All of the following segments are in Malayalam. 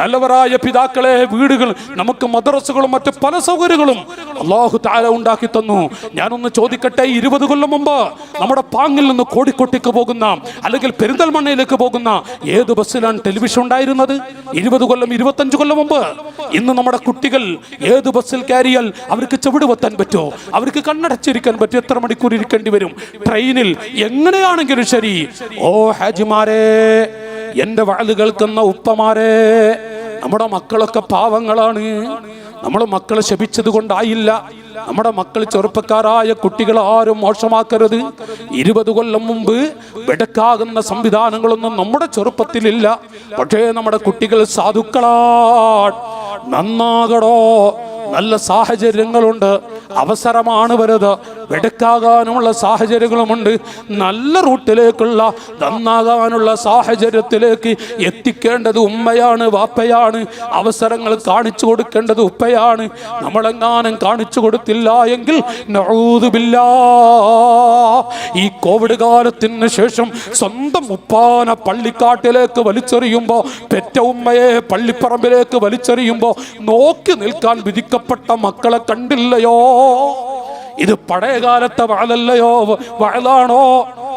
നല്ലവരായ പിതാക്കളെ വീടുകൾ നമുക്ക് മദ്രസകളും മറ്റ് പല സൗകര്യങ്ങളും അള്ളാഹു താല ഉണ്ടാക്കി തന്നു. ഞാനൊന്ന് ചോദിക്കട്ടെ ഇരുപത് കൊല്ലം മുമ്പ് നമ്മുടെ പാങ്ങിൽ നിന്ന് കോടിക്കൊട്ടിക്ക് പോകുന്ന അല്ലെങ്കിൽ പെരിന്തൽമണ്ണയിലേക്ക് പോകുന്ന ഏത് ബസ്സിലാണ് ടെലിവിഷൻ ഉണ്ടായിരുന്നത്? ഇരുപത് കൊല്ലം ഇരുപത്തഞ്ച് കൊല്ലം മുമ്പ് ഇന്ന് നമ്മുടെ കുട്ടികൾ ഏത് ബസ്സിൽ കയറിയാൽ അവർക്ക് ചെവിട് വെത്താൻ പറ്റുമോ അവർക്ക് കണ്ണടച്ചിരിക്കാൻ പറ്റും? എത്ര മണിക്കൂർ ഇരിക്കേണ്ടി വരും? ട്രെയിനിൽ എങ്ങനെയാണെങ്കിലും ശരി. ഓ ഹാജിമാരെ എന്റെ വാൽ കേൾക്കുന്ന ഉപ്പമാരെ നമ്മുടെ മക്കളൊക്കെ പാവങ്ങളാണ്. നമ്മുടെ മക്കളെ ശപിച്ചത് കൊണ്ടായില്ല. നമ്മുടെ മക്കൾ ചെറുപ്പക്കാരായ കുട്ടികൾ ആരും മോശമാക്കരുത്. ഇരുപത് കൊല്ലം മുമ്പ് വെടക്കാകുന്ന സംവിധാനങ്ങളൊന്നും നമ്മുടെ ചെറുപ്പത്തിലില്ല. പക്ഷേ നമ്മുടെ കുട്ടികൾ സാധുക്കളാ നന്നാകടോ. നല്ല സാഹചര്യങ്ങളുണ്ട്. അവസരമാണ് വരത് വെടുക്കാകാനുമുള്ള സാഹചര്യങ്ങളുമുണ്ട്. നല്ല റൂട്ടിലേക്കുള്ള നന്നാകാനുള്ള സാഹചര്യത്തിലേക്ക് എത്തിക്കേണ്ടത് ഉമ്മയാണ് വാപ്പയാണ്. അവസരങ്ങൾ കാണിച്ചു കൊടുക്കേണ്ടത് ഉപ്പയാണ്. നമ്മളെങ്ങാനും കാണിച്ചു കൊടുത്തില്ല എങ്കിൽ. ഈ കോവിഡ് കാലത്തിന് ശേഷം സ്വന്തം ഉപ്പാന പള്ളിക്കാട്ടിലേക്ക് വലിച്ചെറിയുമ്പോ പെറ്റ ഉമ്മയെ പള്ളിപ്പറമ്പിലേക്ക് വലിച്ചെറിയുമ്പോ നോക്കി നിൽക്കാൻ വിധിക്കപ്പെട്ട മക്കളെ കണ്ടില്ലയോ? ഇത് പഴയകാലത്തെ വാഴല്ലയോ വാഴലാണോ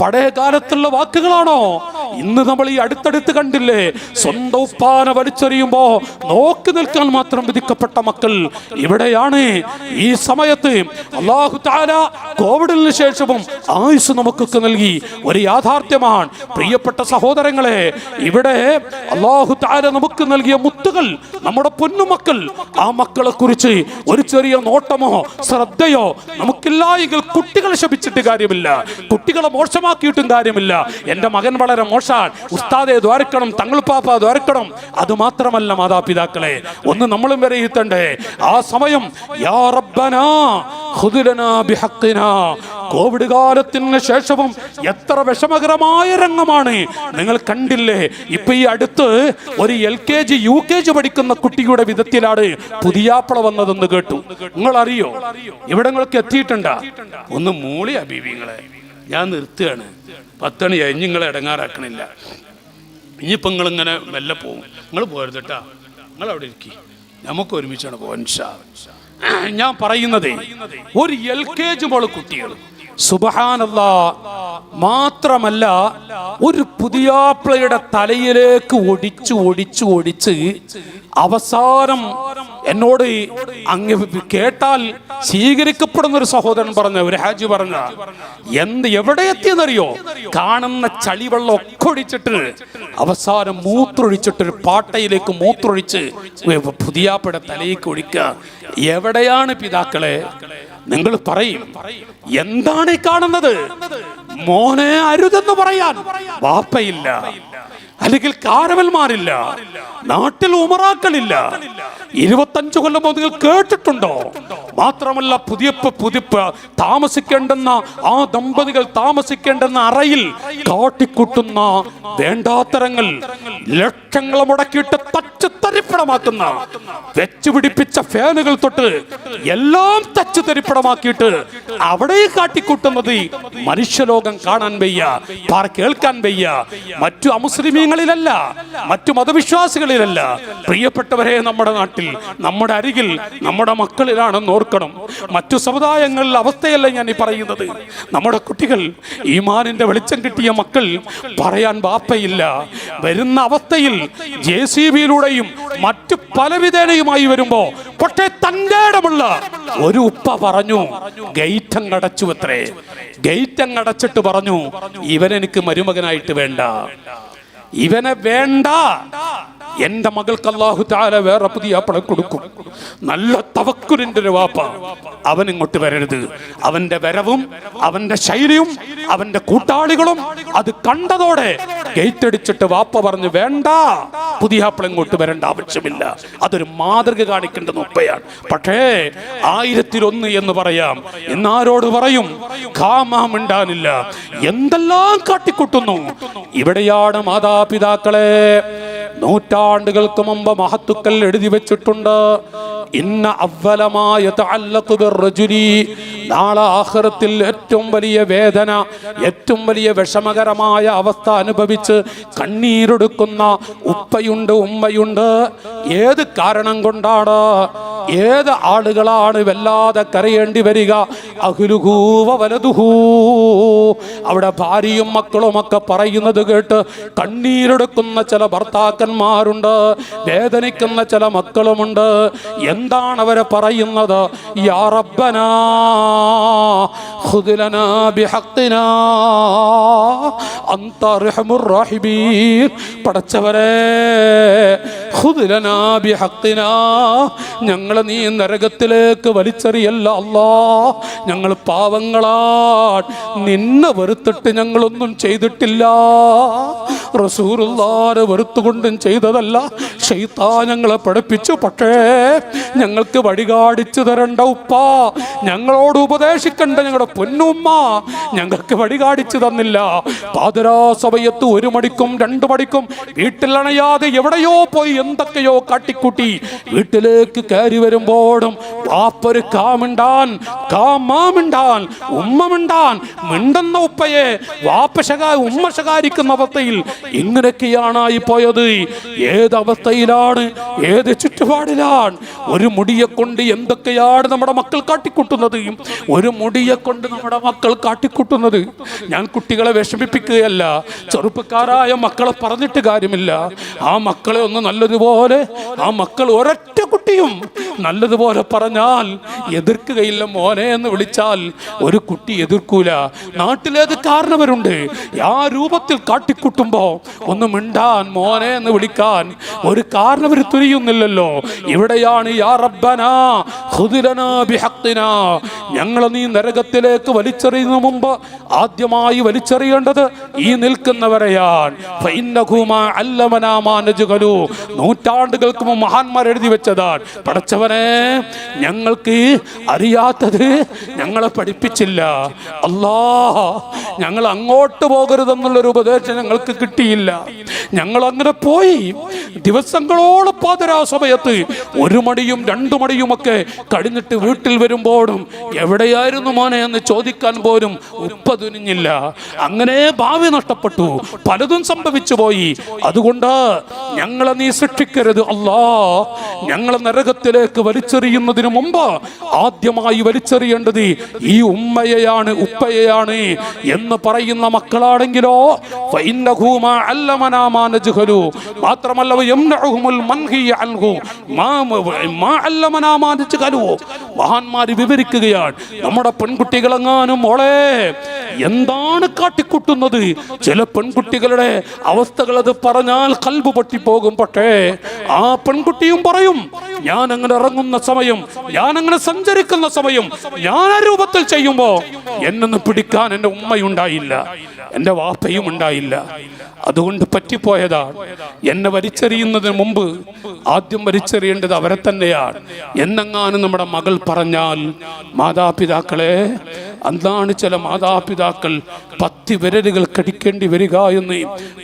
പഴയ കാലത്തുള്ള വാക്കുകളാണോ? ഇന്ന് നമ്മൾ ഈ അടുത്തടുത്ത് കണ്ടില്ലേ സ്വന്തം ഉപ്പാന വലിച്ചെറിയുമ്പോ നോക്കി നിൽക്കാൻ മാത്രം വിധിക്കപ്പെട്ട മക്കൾ ഇവിടെയാണ്. ഈ സമയത്ത് അള്ളാഹു താര കോവിഡിന് ശേഷവും ആയുസ് നമുക്കൊക്കെ നൽകി. ഒരു യാഥാർത്ഥ്യമാണ്. പ്രിയപ്പെട്ട സഹോദരങ്ങളെ ഇവിടെ അള്ളാഹു താര നമുക്ക് നൽകിയ മുത്തുകൾ നമ്മുടെ പൊന്നുമക്കൾ ആ മക്കളെ കുറിച്ച് ഒരു ചെറിയ നോട്ടമോ ശ്രദ്ധയോ നമുക്കില്ല എങ്കിൽ കുട്ടികളെ ശപിച്ചിട്ട് കാര്യമില്ല. കുട്ടികളെ മോശമാക്കിയിട്ടും കാര്യമില്ല. എന്റെ മകൻ വളരെ മോശാൻ ഉസ്താദെ ദ്വാരക്കണം തങ്ങൾ പാപ്പ ദ്വാരക്കണം. അത് മാത്രമല്ല മാതാപിതാക്കളെ ഒന്ന് നമ്മളും വിലയിരുത്തണ്ടേ. ആ സമയം യാ റബ്ബനാ കോവിഡ് കാലത്തിന് ശേഷവും എത്ര വിഷമകരമായ രംഗമാണ്. നിങ്ങൾ കണ്ടില്ലേ ഇപ്പൊ ഈ അടുത്ത് ഒരു L K G U K G പഠിക്കുന്ന കുട്ടിയുടെ വിധത്തിലാണ് പുതിയാപ്പള വന്നതെന്ന് കേട്ടു. നിങ്ങൾ അറിയോ ഇവിടങ്ങൾക്ക് എത്തിയിട്ടുണ്ടോ? ഒന്ന് മൂളി അബീബിങ്ങളെ. ഞാൻ നിർത്തുകയാണ്. പത്തണി കഴിഞ്ഞ് നിങ്ങളെ ഇടങ്ങാറാക്കണില്ല. ഇനിയിപ്പോൾ നിങ്ങളിങ്ങനെ മെല്ലെ പോകും നിങ്ങൾ പോരുത് കേട്ടാ നിങ്ങൾ അവിടെ ഇരിക്കി. നമുക്ക് ഒരുമിച്ചാണ് പോകാൻ. ഞാൻ പറയുന്നത് ഒരു എൽ കെ ജി മോൾ കുട്ടികൾ സുബഹാനല്ല മാത്രമല്ല ഒരു പുതിയാപ്പിളയുടെ തലയിലേക്ക് ഒടിച്ചു ഒടിച്ചു ഒടിച്ച് അവസാനം എന്നോട് അങ്ങ് കേട്ടാൽ സ്വീകരിക്കപ്പെടുന്ന ഒരു സഹോദരൻ പറഞ്ഞ ഒരു ഹാജി പറഞ്ഞ എന്ത് എവിടെ എത്തിയെന്നറിയോ? കാണുന്ന ചളിവെള്ളം ഒക്കെ ഒഴിച്ചിട്ട് അവസാനം മൂത്രൊഴിച്ചിട്ട് ഒരു പാട്ടയിലേക്ക് മൂത്രൊഴിച്ച് പുതിയാപ്പയുടെ തലയിലേക്ക് ഒഴിക്കുക. എവിടെയാണ് പിതാക്കളെ? നിങ്ങൾ പറയും എന്താണ് ഈ കാണുന്നത്? മോനെ അരുതെന്ന് പറയാൻ വാപ്പയില്ല അല്ലെങ്കിൽ കാരവന്മാരില്ല നാട്ടിൽ ഉമറാക്കളില്ല. ഇരുപത്തഞ്ചു കൊല്ലം നിങ്ങൾ കേട്ടിട്ടുണ്ടോ? മാത്രമല്ല പുതിയപ്പ് പുതിപ്പ് താമസിക്കേണ്ടെന്ന ആ ദമ്പതികൾ താമസിക്കേണ്ടെന്ന അറയിൽ കാട്ടിക്കൂട്ടുന്ന വേണ്ടാത്തരങ്ങൾ ലക്ഷങ്ങൾ മുടക്കിയിട്ട് തച്ച് തരിപ്പണമാക്കുന്ന വെച്ച് പിടിപ്പിച്ച ഫാനുകൾ തൊട്ട് എല്ലാം തച്ചു തരിപ്പണമാക്കിയിട്ട് അവിടെ കാട്ടിക്കൂട്ടുന്നത് മനുഷ്യലോകം കാണാൻ വയ്യ പാർ കേൾക്കാൻ വയ്യ. മറ്റു അമുസ്ലിമീങ്ങളിലല്ല മറ്റു മതവിശ്വാസികളിലല്ല. പ്രിയപ്പെട്ടവരെ നമ്മുടെ നാട്ടിൽ നമ്മുടെ അരികിൽ നമ്മുടെ മക്കളിലാണെന്ന് ഓർക്കണം. മറ്റു സമുദായങ്ങളിൽ അവസ്ഥയല്ല ഞാൻ ഈ പറയുന്നത്. നമ്മുടെ കുട്ടികൾ ഈമാനിന്റെ വെളിച്ചം കിട്ടിയ മക്കൾ പറയാൻ വാപ്പയില്ല. വരുന്ന അവസ്ഥയിൽ ജെ സി ബിയിലൂടെയും മറ്റു പലവിധേനയുമായി വരുമ്പോ പക്ഷേ തന്റെ ഇടമുള്ള ഒരു ഉപ്പ പറഞ്ഞു ഗൈറ്റം കടച്ചു അത്രേ ഗൈറ്റം കടച്ചിട്ട് പറഞ്ഞു ഇവനെനിക്ക് മരുമകനായിട്ട് വേണ്ട. ഇവനെ വേണ്ട. എന്റെ മകൾക്ക് അള്ളാഹു താല വേറെ പുതിയ അപ്പളെ കൊടുക്കും. നല്ല തവക്കുരിന്റെ ഒരു വാപ്പ. അവൻ ഇങ്ങോട്ട് വരരുത്. അവന്റെ വരവും അവന്റെ ശൈലിയും അവന്റെ കൂട്ടാളികളും അത് കണ്ടതോടെ ഗേറ്റ് അടിച്ചിട്ട് വാപ്പ പറഞ്ഞു വേണ്ട പുതിയ ആപ്പിൾ ഇങ്ങോട്ട് വരേണ്ട ആവശ്യമില്ല. അതൊരു മാതൃക കാണിക്കേണ്ട ഉപ്പയാണ്. പക്ഷേ ആയിരത്തിലൊന്ന് എന്ന് പറയാം. എന്നാരോട് പറയും കാമാമിണ്ടാനില്ല എന്തെല്ലാം കാട്ടിക്കൂട്ടുന്നു? ഇവിടെയാണ് മാതാപിതാക്കളെ. നൂറ്റാണ്ടുകൾക്ക് മുമ്പ് മഹത്തുക്കൽ എഴുതി വെച്ചിട്ടുണ്ട്. ഇന്ന അവലമായ നാളെ ആഹ്റത്തിൽ ഏറ്റവും വലിയ വേദന ഏറ്റവും വലിയ വിഷമകരമായ അവസ്ഥ അനുഭവിച്ച് കണ്ണീരൊടുക്കുന്ന ഉപ്പയുണ്ട് ഉമ്മയുണ്ട്. ഏത് കാരണം കൊണ്ടാണ് ഏത് ആളുകളാണ് വല്ലാതെ കരയേണ്ടി വരിക? അഹുലുഹൂവ വലതുഹൂ. അവിടെ ഭാര്യയും മക്കളും ഒക്കെ പറയുന്നത് കേട്ട് കണ്ണീരെടുക്കുന്ന ചില ഭർത്താക്കന്മാരുണ്ട് വേദനിക്കുന്ന ചില മക്കളുമുണ്ട്. എന്താണ് അവരെ പറയുന്നത്? യാ റബ്ബനാ ഖുദ് ലനാ ബിഹഖ്തിനാ അൻത അർഹമുർ റാഹിമീൻ പടച്ചവരെ ഞങ്ങളെ നീ നരകത്തിലേക്ക് വലിച്ചെറിയല്ല അല്ലാ. ഞങ്ങൾ പാവങ്ങളാ നിന്നെ വെറുത്തിട്ട് ഞങ്ങളൊന്നും ചെയ്തിട്ടില്ല. റസൂറുല്ലാരെ വെറുത്തുകൊണ്ടും ചെയ്തതല്ല. ഷെയ്ത്താ ഞങ്ങളെ പഠിപ്പിച്ചു. പക്ഷേ ഞങ്ങൾക്ക് വഴികാടിച്ചു തരണ്ട ഉപ്പ. ഞങ്ങളോട് ഉപദേശിക്കണ്ട ഞങ്ങളുടെ പൊന്നുമ്മ ഞങ്ങൾക്ക് വഴികാടിച്ചു തന്നില്ല. പാതിരാ സമയത്ത് ഒരു മണിക്കും രണ്ടു മണിക്കും വീട്ടിലണയാതെ എവിടെയോ പോയി എന്തൊക്കെയോ കാട്ടിക്കൂട്ടി. വീട്ടിലേക്ക് കയറി വരുമ്പോഴും പാപ്പൊരു കാമിണ്ടാൻ കാമാമിണ്ടാൻ ഉമ്മമിണ്ടാൻ മിണ്ടുന്ന ഉപ്പയെ വാപ്പ ശകാ ഉമ്മ ശകാരിക്കുന്ന അവസ്ഥയിൽ ഇങ്ങനെയൊക്കെയാണ് ഈ പോയത്. ഏത് അവസ്ഥയിലാണ് ഏത് ചുറ്റുപാടിലാണ്? ഒരു മുടിയെ കൊണ്ട് എന്തൊക്കെയാണ് നമ്മുടെ മക്കൾ കാട്ടിക്കൂട്ടുന്നത്? ഒരു മുടിയെ കൊണ്ട് നമ്മുടെ മക്കൾ കാട്ടിക്കൂട്ടുന്നത്. ഞാൻ കുട്ടികളെ വിഷമിപ്പിക്കുകയല്ല. ചെറുപ്പക്കാരായ മക്കളെ പറഞ്ഞിട്ട് കാര്യമില്ല. ആ മക്കളെ ഒന്ന് നല്ലതുപോലെ ആ മക്കൾ ഒരൊറ്റ കുട്ടിയും നല്ലതുപോലെ പറഞ്ഞാൽ എതിർക്കുകയില്ല മോനെ എന്ന് വിളിച്ചാൽ ഒരു കുട്ടി എതിർക്കൂല. നാട്ടിലേത് കാരണവരുണ്ട്? ആ രൂപത്തിൽ കാട്ടിക്കൂട്ടുമ്പോ ഒന്ന് മിണ്ടാൻ മോനെ എന്ന് വിളിക്കാൻ ഒരു കാരണവർ തുനിയുന്നില്ലല്ലോ ഇവിടെയാണ് ഞങ്ങളെ നീ നരകത്തിലേക്ക് വലിച്ചെറിയുന്ന മുമ്പ് ആദ്യമായി വലിച്ചെറിയേണ്ടത് ഈ നിൽക്കുന്നവരെയാണ്. നൂറ്റാണ്ടുകൾക്ക് മുമ്പ് മഹാന്മാർ എഴുതി വെച്ചതാണ്. പഠിച്ചവനെ ഞങ്ങൾക്ക് അറിയാത്തത് ഞങ്ങളെ പഠിപ്പിച്ചില്ല. അല്ലാ ഞങ്ങൾ അങ്ങോട്ട് പോകരുതെന്നുള്ളൊരു ഉപദേശം ഞങ്ങൾക്ക് കിട്ടിയില്ല. ഞങ്ങൾ അങ്ങനെ പോയി ദിവസങ്ങളോളം പാതിരാ സമയത്ത് ഒരു മണിയും രണ്ടു മടിയുമൊക്കെ കഴിഞ്ഞിട്ട് വീട്ടിൽ വരുമ്പോഴും എവിടെയായിരുന്നു മോനെ എന്ന് ചോദിക്കാൻ പോലും ഉപ്പ തുനിഞ്ഞില്ല അങ്ങനെ ഭാവി നഷ്ടപ്പെട്ടു. പലതും സംഭവിച്ചു പോയി. അതുകൊണ്ട് ഞങ്ങളെ നീ സൃഷ്ടിക്കരുത് അല്ലാ. ഞങ്ങളെ നരകത്തിലേക്ക് വലിച്ചെറിയുന്നതിന് മുമ്പ് ആദ്യമായി വലിച്ചെറിയേണ്ടത് ഈ ഉമ്മയെയാണ് ഉപ്പയെയാണ് എന്ന് പറയുന്ന മക്കളാണെങ്കിലോ. മാത്രമല്ല. മഹാന്മാര് വിവരിക്കുകയാണ് നമ്മുടെ പെൺകുട്ടികളെങ്ങാനും മോളെ എന്താണ് കാട്ടിക്കൂട്ടുന്നത്? ചില പെൺകുട്ടികളുടെ അവസ്ഥകൾ അത് പറഞ്ഞാൽ കൽബ് പൊട്ടിപ്പോകും. പക്ഷേ ആ പെൺകുട്ടിയും പറയും ഞാൻ അങ്ങനെ ഇറങ്ങുന്ന സമയം ഞാൻ അങ്ങനെ സഞ്ചരിക്കുന്ന സമയം ഞാൻ ആ രൂപത്തിൽ ചെയ്യുമ്പോ എന്നൊന്ന് പിടിക്കാൻ എന്റെ ഉമ്മയുണ്ടായില്ല എന്റെ വാപ്പയും ഉണ്ടായില്ല. അതുകൊണ്ട് പറ്റിപ്പോയതാണ് എന്നെ വലിച്ചെറിയുന്നതിന് മുമ്പ് ആദ്യം വലിച്ചെറിയേണ്ടത് അവരെ തന്നെയാണ്. എന്നെങ്ങാനും നമ്മുടെ മകൾ പറഞ്ഞാൽ മാതാപിതാക്കളെ അന്നാണ് ചില മാതാപിതാക്കൾ പത്തി വിരലുകൾ കടിക്കേണ്ടി വരിക എന്ന്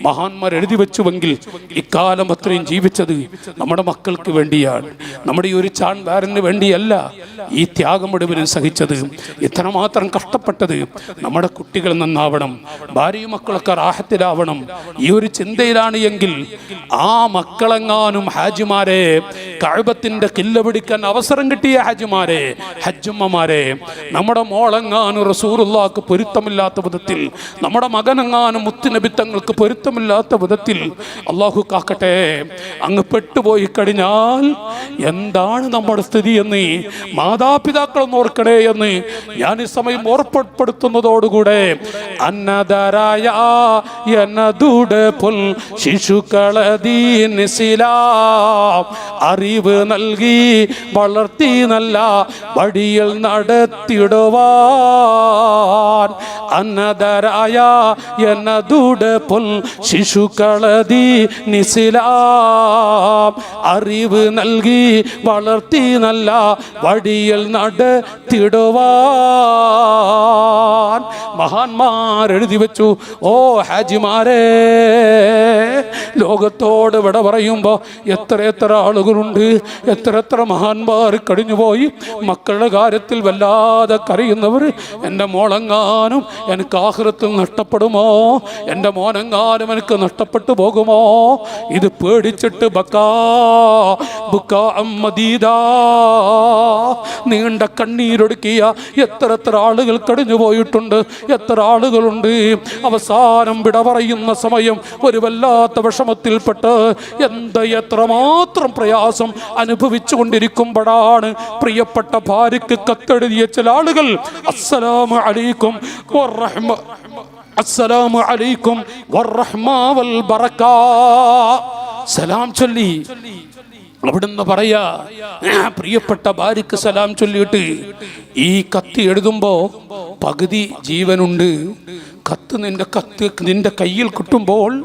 മഹാന്മാർ എഴുതി വെച്ചുവെങ്കിൽ ഇക്കാലം അത്രയും ജീവിച്ചത് നമ്മുടെ മക്കൾക്ക് വേണ്ടിയാണ്. നമ്മുടെ ഈ ഒരു ചാൺവാരന് വേണ്ടിയല്ല ഈ ത്യാഗം മുഴുവനും സഹിച്ചത്. ഇത്രമാത്രം കഷ്ടപ്പെട്ടത് നമ്മുടെ കുട്ടികൾ നന്നാവണം ഭാര്യയും മക്കളൊക്കെ റാഹത്തിലാവണം. ഈ ഒരു ചിന്തയിലാണ് എങ്കിൽ ആ മക്കളെങ്ങാനും ഹാജിമാരെ കഴുപത്തിന്റെ കില്ല പിടിക്കാൻ അവസരം കിട്ടിയ ഹാജിമാരെ ഹജ്ജുമ്മമാരെ നമ്മുടെ മോളെങ്ങാനും റസൂറുള്ളാക്ക് പൊരുത്തമില്ലാത്ത വിധത്തിൽ നമ്മുടെ മകനെങ്ങാനും മുത്തിനബിത്തങ്ങൾക്ക് പൊരുത്തമില്ലാത്ത വിധത്തിൽ അള്ളാഹു കാക്കട്ടെ അങ്ങ് പെട്ടുപോയി കഴിഞ്ഞാൽ എന്താണ് നമ്മുടെ സ്ഥിതി എന്ന് മാതാപിതാക്കളൊന്ന് ഓർക്കണേ എന്ന് ഞാൻ ഈ സമയം ഓർമ്മപ്പെടുത്തുന്നതോടുകൂടെ അന്നദരായ എന്നതുടെ പുൽ ശിശുക്കളതീനിസിലാം അറിവ് നൽകി വളർത്തി നല്ല വടിയിൽ നടത്തിടുവാൻ. അന്നദരായ എന്നതുടെ പുൽ ശിശുക്കളതി നിസിലാം. അറിവ് നൽകി വളർത്തി നല്ല വടിയിൽ നടത്തിടുവാൻ. മഹാന്മാർ എഴുതി വെച്ചു? ഓ ഹാജിമാരെ ലോകത്തോട് വിട പറയുമ്പോൾ എത്ര എത്ര ആളുകളുണ്ട് എത്ര എത്ര മഹാന്മാർ കഴിഞ്ഞുപോയി മക്കളുടെ കാര്യത്തിൽ വല്ലാതെ കരയുന്നവർ എന്റെ മോളെങ്ങാനും എനിക്ക് ആഹൃത്തിൽ നഷ്ടപ്പെടുമോ? എന്റെ മോനെങ്ങാനും എനിക്ക് നഷ്ടപ്പെട്ടു പോകുമോ? ഇത് പേടിച്ചിട്ട് ബക്കാ ബുക്കാ നീണ്ട കണ്ണീരൊടുക്കിയ എത്ര എത്ര ആളുകൾ കടിഞ്ഞു പോയിട്ടുണ്ട് എത്ര ആളുകളുണ്ട്. അവസാനം വിട പറയുന്ന സമയം ഒരു വല്ലാത്ത വിഷമത്തിൽപ്പെട്ട് എന്ത് എത്രമാത്രം പ്രയാസം അനുഭവിച്ചു കൊണ്ടിരിക്കുമ്പോഴാണ് പ്രിയപ്പെട്ട ഭാര്യക്ക് കത്തെഴുതിയ ചില ആളുകൾ. അസ്സലാമു അലൈക്കും അസ്സലാമു അലൈക്കും വറഹ്മ വൽ ബറക്കാ സലാം ചൊല്ലി. അവിടുന്ന് പറയാ പ്രിയപ്പെട്ട ഭാര്യക്ക് സലാം ചൊല്ലിയിട്ട് ഈ കത്ത് എഴുതുമ്പോ പകുതി ജീവനുണ്ട്. കത്ത് നിന്റെ കത്ത് നിന്റെ കയ്യിൽ കിട്ടുമ്പോൾ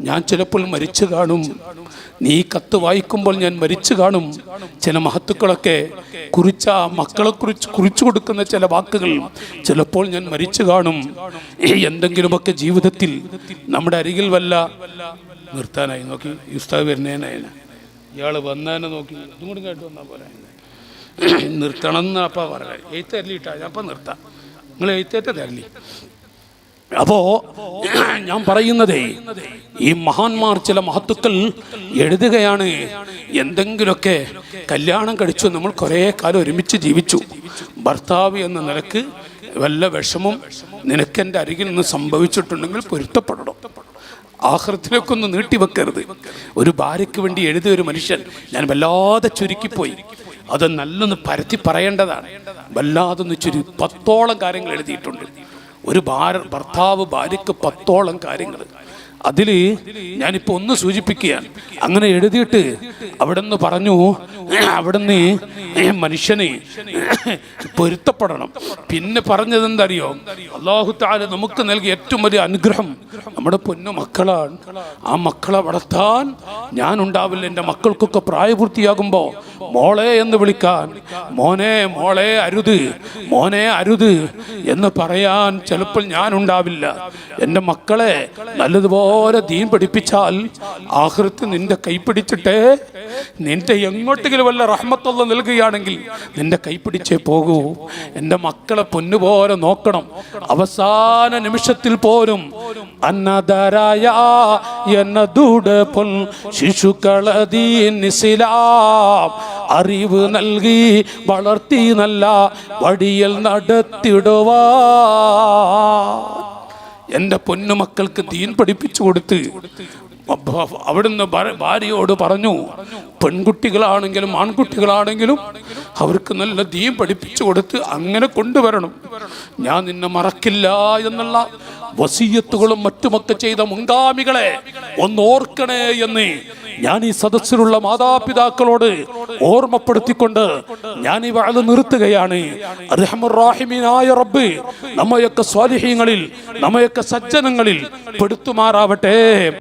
ഞാൻ ചിലപ്പോൾ മരിച്ചു കാണും. നീ കത്ത് വായിക്കുമ്പോൾ ഞാൻ മരിച്ചു കാണും. ചില മഹത്തുക്കളൊക്കെ കുറിച്ച മക്കളെ കുറിച്ച് കുറിച്ചു കൊടുക്കുന്ന ചില വാക്കുകൾ ചിലപ്പോൾ ഞാൻ മരിച്ചു കാണും. എന്തെങ്കിലുമൊക്കെ ജീവിതത്തിൽ നമ്മുടെ അരികിൽ വല്ല നിർത്താനായി നോക്കി. യുസ്താവ് വരുന്നേനായി ഇയാൾ വന്നതിനെ നോക്കി. ഇതും കൂടി കേട്ട് വന്നാൽ പോരാ. നിർത്തണം എന്ന് അപ്പം പറയാം എഴുത്തരലിട്ടാ അപ്പം നിർത്താം. നിങ്ങൾ എഴുത്തേറ്റ തരലി. അപ്പോ ഞാൻ പറയുന്നതേ ഈ മഹാന്മാർ ചില മഹത്തുക്കൾ എഴുതുകയാണ്. എന്തെങ്കിലുമൊക്കെ കല്യാണം കഴിച്ചു. നമ്മൾ കുറേ കാലം ഒരുമിച്ച് ജീവിച്ചു. ഭർത്താവ് എന്ന നിലയ്ക്ക് വല്ല വിഷമം നിനക്കെന്റെ അരികിൽ നിന്ന് സംഭവിച്ചിട്ടുണ്ടെങ്കിൽ പൊരുത്തപ്പെടണം. ആഹൃത്തിലേക്കൊന്ന് നീട്ടിവെക്കരുത്. ഒരു ഭാര്യയ്ക്ക് വേണ്ടി എഴുതിയ ഒരു മനുഷ്യൻ ഞാൻ വല്ലാതെ ചുരുക്കിപ്പോയി. അത് നല്ലൊന്ന് പരത്തി പറയേണ്ടതാണ്. വല്ലാതെ ഒന്ന് ചുരു പത്തോളം കാര്യങ്ങൾ എഴുതിയിട്ടുണ്ട്. ഒരു ഭാര ഭർത്താവ് ഭാര്യയ്ക്ക് പത്തോളം കാര്യങ്ങൾ. അതിൽ ഞാനിപ്പോൾ ഒന്ന് സൂചിപ്പിക്കുകയാണ്. അങ്ങനെ എഴുതിയിട്ട് അവിടെ നിന്ന് പറഞ്ഞു അവിടുന്ന് മനുഷ്യനെ പൊരുത്തപ്പെടണം. പിന്നെ പറഞ്ഞത് എന്തറിയോ? അള്ളാഹു നമുക്ക് നൽകിയ ഏറ്റവും വലിയ അനുഗ്രഹം നമ്മുടെ പൊന്നു മക്കളാണ്. ആ മക്കളെ വളർത്താൻ ഞാൻ ഉണ്ടാവില്ല എന്റെ മക്കൾക്കൊക്കെ പ്രായപൂർത്തിയാകുമ്പോൾ മോളെ എന്ന് വിളിക്കാൻ മോനെ മോളെ അരുത് മോനെ അരുത് എന്ന് പറയാൻ ചിലപ്പോൾ ഞാൻ ഉണ്ടാവില്ല എന്റെ മക്കളെ നല്ലതുപോലെ ദീൻ പഠിപ്പിച്ചാൽ ആഹൃത്ത് നിന്റെ കൈ പിടിച്ചിട്ടേ നിന്റെ എങ്ങോട്ടെങ്കിലും വല്ല റഹ്മത്തുള്ള നൽകുകയാണെങ്കിൽ നിന്റെ കൈ പിടിച്ചേ പോകൂ. എന്റെ മക്കളെ പൊന്നുപോലെ നോക്കണം. അവസാന നിമിഷത്തിൽ പോലും അന്നദരായ ദൂടെ പൊൻ ശിശുക്കളതീനിസിലാം അറിവ് നൽകി വളർത്തി നല്ല വടിയിൽ നടത്തിടുവാ. എന്റെ പൊന്നുമക്കൾക്ക് ദീൻ പഠിപ്പിച്ചു കൊടുത്ത് അവിടുന്ന് ഭര- ഭാര്യയോട് പറഞ്ഞു പെൺകുട്ടികളാണെങ്കിലും ആൺകുട്ടികളാണെങ്കിലും അവർക്ക് നല്ല ദീൻ പഠിപ്പിച്ചു കൊടുത്ത് അങ്ങനെ കൊണ്ടുവരണം. ഞാൻ നിന്നെ മറക്കില്ല എന്നുള്ള വസീയത്തുകളും മറ്റുമൊക്കെ ചെയ്ത മുൻഗാമികളെ ഒന്നോർക്കണേ എന്ന് ഞാൻ ഈ സദസ്സിലുള്ള മാതാപിതാക്കളോട് ഓർമ്മപ്പെടുത്തിക്കൊണ്ട് ഞാൻ ഈ വാഴ നിർത്തുകയാണ്. റബ്ബ് നമ്മയൊക്കെ സ്വാലിഹ്യങ്ങളിൽ നമ്മയൊക്കെ സജ്ജനങ്ങളിൽ പെടുത്തുമാറാവട്ടെ.